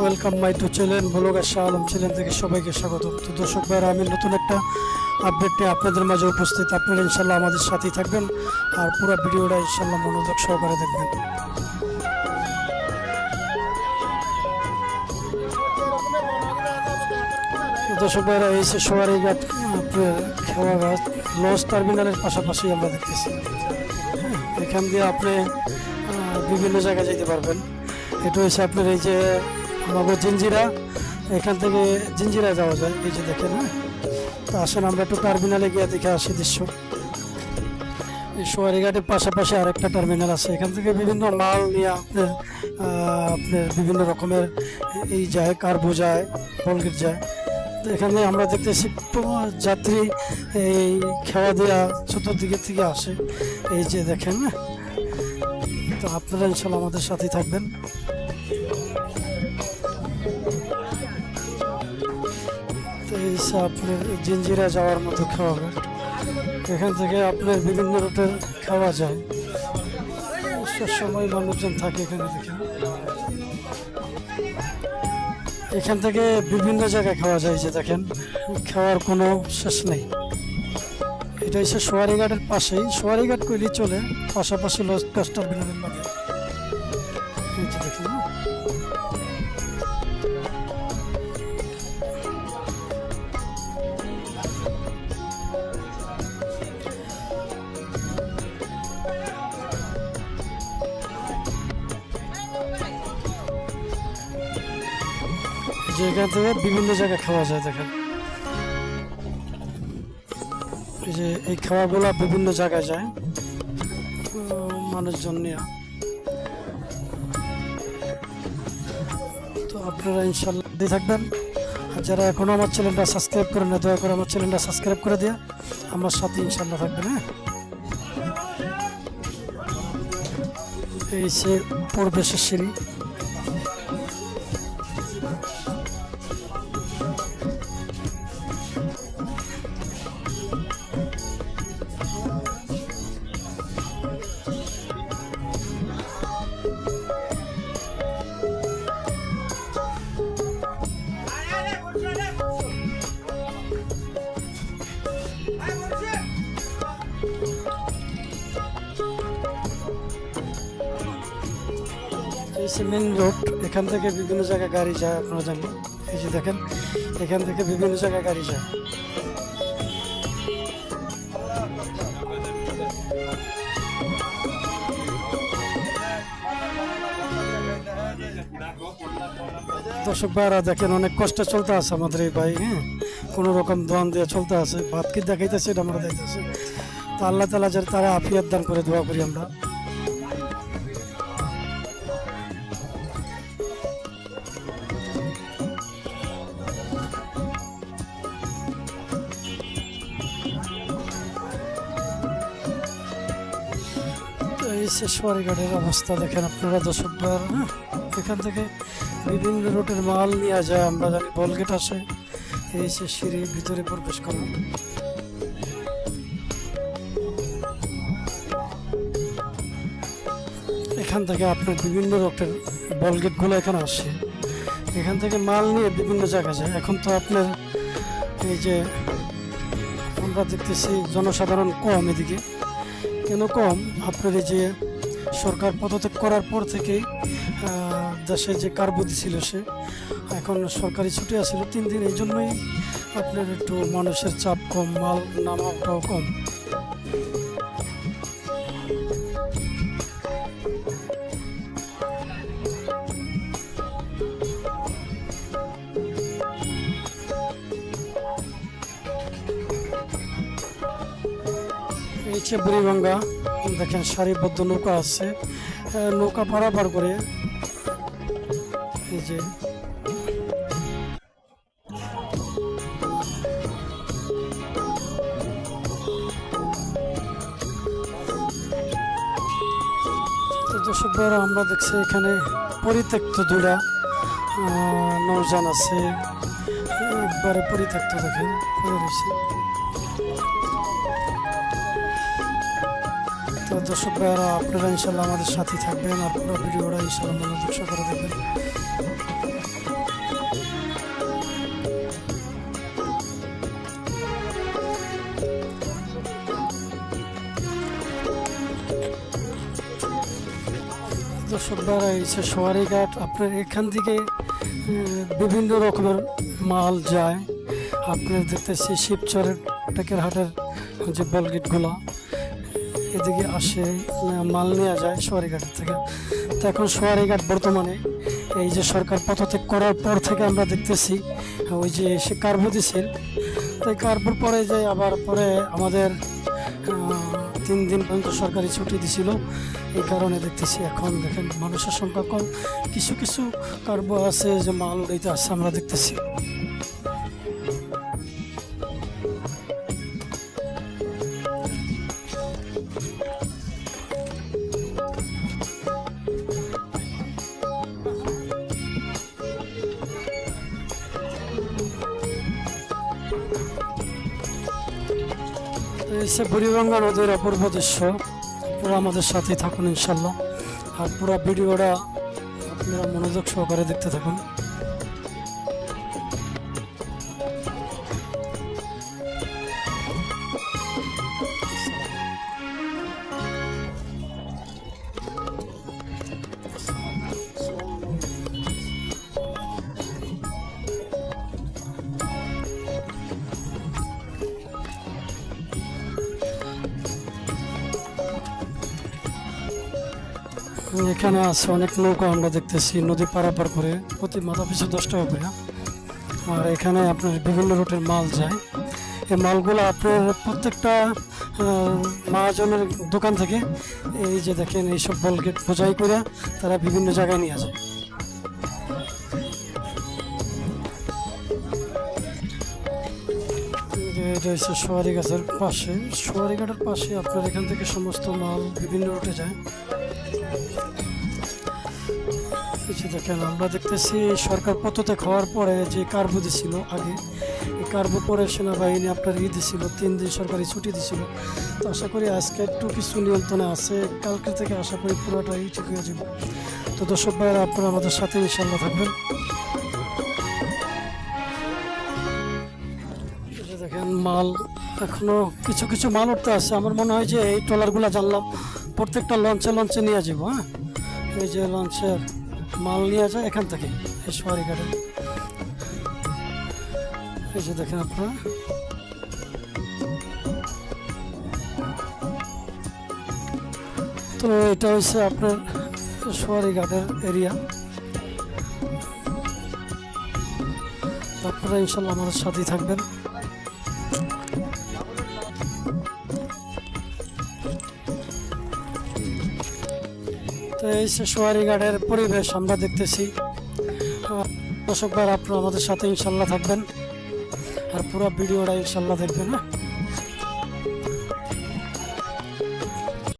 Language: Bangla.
Welcome my to channel vlogger Shah Alam channel থেকে সবাইকে স্বাগত। তো দর্শক ভাইরা আমি নতুন একটা আপডেট আপনাদের মাঝে উপস্থিত। আপনারা ইনশাল্লাহ আমাদের সাথেই থাকবেন আর পুরো ভিডিওটা ইনশাল্লাহ মনোযোগ সহকারে দেখবেন। দর্শক ভাইরা এই সে সোয়ারি ঘাট আপনার খেওয়া ঘাট লঞ্চ টার্মিনালের পাশাপাশি আমরা দেখতেছি। হ্যাঁ, এখান দিয়ে আপনি বিভিন্ন জায়গায় যেতে পারবেন। এটা হচ্ছে আপনার এই যে আমাদের জিঞ্জিরা এখান থেকে জিঞ্জিরা যাওয়া যায়, এই যে দেখেন হ্যাঁ? তো আসেন আমরা একটু টার্মিনালে গিয়ে দেখে আসি দৃশ্য। এই সোয়ারিঘাটের পাশাপাশি আরেকটা টার্মিনাল আছে। এখান থেকে বিভিন্ন মাল নিয়ে আপনার আপনার বিভিন্ন রকমের এই যায় কার্বো যায় কলগেট যায়। তো এখানে আমরা দেখতেছি যাত্রী এই খেওয়া দেওয়া থেকে আসে। এই যে দেখেন হ্যাঁ। তো আপনারা ইনশাল্লাহ আমাদের সাথে থাকবেন। তো এই আপনার জিঞ্জিরা যাওয়ার মতো খাওয়া এখান থেকে আপনার বিভিন্ন রুটের খাওয়া যায়। সময় মানুষজন থাকে এখানে দেখেন এখান থেকে বিভিন্ন জায়গায় খাওয়া যায় যে দেখেন, খাওয়ার কোনো শেষ নেই। এটা হচ্ছে সোয়ারিঘাটের পাশেই। সোয়ারিঘাট কইলি চলে, পাশাপাশি লস হ্যাঁ। এই যে এখান থেকে বিভিন্ন জায়গায় খাওয়া যায় দেখেন। যে এই খাওয়াগুলো বিভিন্ন জায়গায় যায় মানুষজন নিয়ে। তো আপনারা ইনশাল্লাহ দিয়ে থাকবেন। আর যারা এখনও আমার চ্যানেলটা সাবস্ক্রাইব করে না, দয়া করে আমার চ্যানেলটা সাবস্ক্রাইব করে দিয়ে আমার সাথে ইনশাল্লাহ থাকবেন হ্যাঁ? এই সে পরিবেশের সিঁড়ি মেন রোড এখান থেকে বিভিন্ন জায়গায় গাড়ি যায়, আপনারা জানেন। এই যে দেখেন, এখান থেকে বিভিন্ন জায়গায় গাড়ি যায়। দর্শক ভাইরা দেখেন, অনেক কষ্টে চলতে আছে আমাদের এই ভাই হ্যাঁ? কোনো রকম দোয়ান দিয়ে চলতে আছে। ভাত কি দেখাইতেছে এটা আমরা দেখতেছি তো আল্লাহ তালা যেন তারা আফিয়াত দান করে দোয়া করি আমরা। এই সোয়ারিঘাটের অবস্থা দেখেন আপনারা দর্শক ভাইরা, হ্যাঁ? এখান থেকে বিভিন্ন রুটের মাল নিয়ে যায় আমরা জানি বলগেট আসে। এই সে সিঁড়ি ভিতরে প্রবেশ করা। এখান থেকে আপনার বিভিন্ন রুটের বলগেটগুলো এখানে আসে এখান থেকে মাল নিয়ে বিভিন্ন জায়গায় যায়। এখন তো আপনার এই যে আমরা দেখতেছি জনসাধারণ কম এদিকে। কেন কম? আপনার এই যে সরকার পদত্যাগ করার পর আহ, দেশে যে কার্বুদি ছিল সে এখন সরকারি ছুটি আসছিল তিন দিন এই জন্যই আপনার একটু মানুষের চাপ কম মাল নামাটাও কম। এই বুড়িগঙ্গা দেখেন, সারিবদ্ধ নৌকা আছে। নৌকা পারাপার করে এই যে দর্শক আমরা দেখছি এখানে পরিত্যক্ত দুটা নৌযান আছে। একবারে পরিত্যক্ত দেখেন তো দর্শক ভাইয়ারা আপনারা ইনশাল্লাহ আমাদের সাথে থাকবেন আর পুরো ভিডিওটা ইনশাল্লাহ মনোযোগ সহকারে দেখবেন। দর্শক ভাইয়ারা এই যে সোয়ারি ঘাট, আপনার এখান থেকে বিভিন্ন রকমের মাল যায়। আপনার দেখতেছি শিবচরের টেকের হাটের যে বলগেটগুলো। এদিকে আসে মাল নেওয়া যায় সোয়ারিঘাটের থেকে। তো এখন সোয়ারিঘাট বর্তমানে এই যে সরকার পদত্যাগ করার পর থেকে আমরা দেখতেছি, ওই যে সে কার্বো দিছিল তো এই কার্বোর পরে যে আবার পরে আমাদের তিন দিন পর্যন্ত সরকারি ছুটি দিছিল, এই কারণে দেখতেছি এখন দেখেন মানুষের সংখ্যা কম। কিছু কিছু কার্বো আছে যে মাল উড়াইতে আছে, আমরা দেখতেছি। সে বুড়িগঙ্গা নদীর অপূর্ব দৃশ্য। পুরো আমাদের সাথেই থাকুন ইনশাল্লাহ। আর পুরো ভিডিওটা আপনারা মনোযোগ সহকারে দেখতে থাকুন। এখানে আছে অনেক নৌকা আমরা দেখতেছি, নদী পারাপার করে প্রতি মাথা পিছু দশ টাকা করে। আর এখানে আপনার বিভিন্ন রুটের মাল যায়। এই মালগুলো আপনার প্রত্যেকটা মহাজনের দোকান থেকে এই যে দেখেন এইসব বলকে বোঝাই করে তারা বিভিন্ন জায়গায় নিয়ে এই এটা হচ্ছে সোয়ারি গাছের পাশে। সোয়ারি ঘাটের পাশে আপনার এখান থেকে সমস্ত মাল বিভিন্ন রুটে যায়। যে দেখেন, আমরা দেখতেছি সরকার পদত্যাগ হওয়ার পরে যে কার্বু দিছিল আগে, এই কার্বু পরে সেনাবাহিনী আপনার ই দিছিল, তিন দিন সরকারি ছুটি দিছিল। তো আশা করি আজকে একটু কিছু নিয়ন্ত্রণে আছে, কালকে থেকে আশা করি পুরোটাই ঠিক হয়ে যাবে। তো দর্শক ভাইয়েরা, আপনারা আমাদের সাথে ইনশাল্লাহ থাকবেন। দেখেন, মাল এখনও কিছু কিছু মাল উঠতে আছে। আমার মনে হয় যে এই ট্রলারগুলো জানলাম। প্রত্যেকটা লঞ্চে লঞ্চে নিয়ে যাব হ্যাঁ? এই যে লঞ্চের মাল নিয়ে যায় এখান থেকে, এই সোয়ারি ঘাটে। এই যে দেখেন আপনারা। তো এটা হচ্ছে আপনার সোয়ারি ঘাটের এরিয়া। আপনারা ইনশাল্লাহ আমাদের সাথেই থাকবেন। তো এই যে সোয়ারি গার্ডের পরিবেশ আমরা দেখতেছি। দর্শকবার আপনারা আমাদের সাথে ইনশাল্লাহ থাকবেন। আর পুরো ভিডিওটা ইনশাল্লাহ দেখবেন হ্যাঁ?